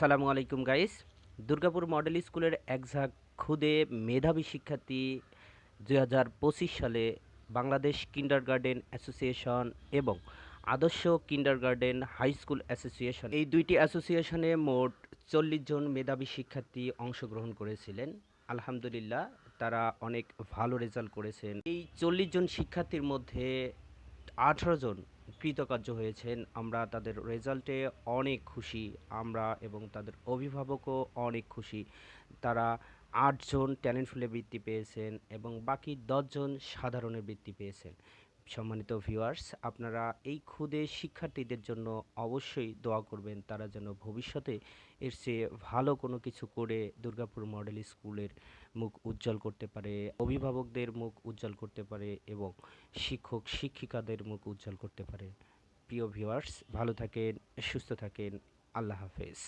সালামু আলাইকুম guys. Durgapur model স্কুলের একঝাঁক খুদে মেধাবী শিক্ষার্থী দুই সালে বাংলাদেশ কিন্ডার গার্ডেন অ্যাসোসিয়েশন এবং Adarsha kinder garden high school association এই দুইটি অ্যাসোসিয়েশনে মোট চল্লিশ জন মেধাবী শিক্ষার্থী অংশগ্রহণ করেছিলেন। আলহামদুলিল্লাহ, তারা অনেক ভালো রেজাল্ট করেছেন। এই চল্লিশ জন শিক্ষার্থীর মধ্যে আঠারো জন কৃতকার্য হয়েছেন। আমরা তাদের রেজাল্টে অনেক খুশি। আমরা এবং তাদের অভিভাবকও অনেক খুশি। তারা আটজন ট্যালেন্ট ফুলে বৃত্তি পেয়েছেন এবং বাকি দশজন সাধারণের বৃত্তি পেয়েছেন। সম্মানিত ভিউয়ার্স আপনারা এই ক্ষুদে শিক্ষার্থীদের জন্য অবশ্যই দোয়া করবেন, তারা যেন ভবিষ্যতে এর চেয়ে ভালো কোনো কিছু করে দুর্গাপুর মডেল স্কুলের মুখ উজ্জ্বল করতে পারে, অভিভাবকদের মুখ উজ্জ্বল করতে পারে এবং শিক্ষক, শিক্ষিকাদের মুখ উজ্জ্বল করতে পারে। প্রিয় ভিউয়ার্স ভালো থাকেন, সুস্থ থাকেন, আল্লাহ হাফেজ।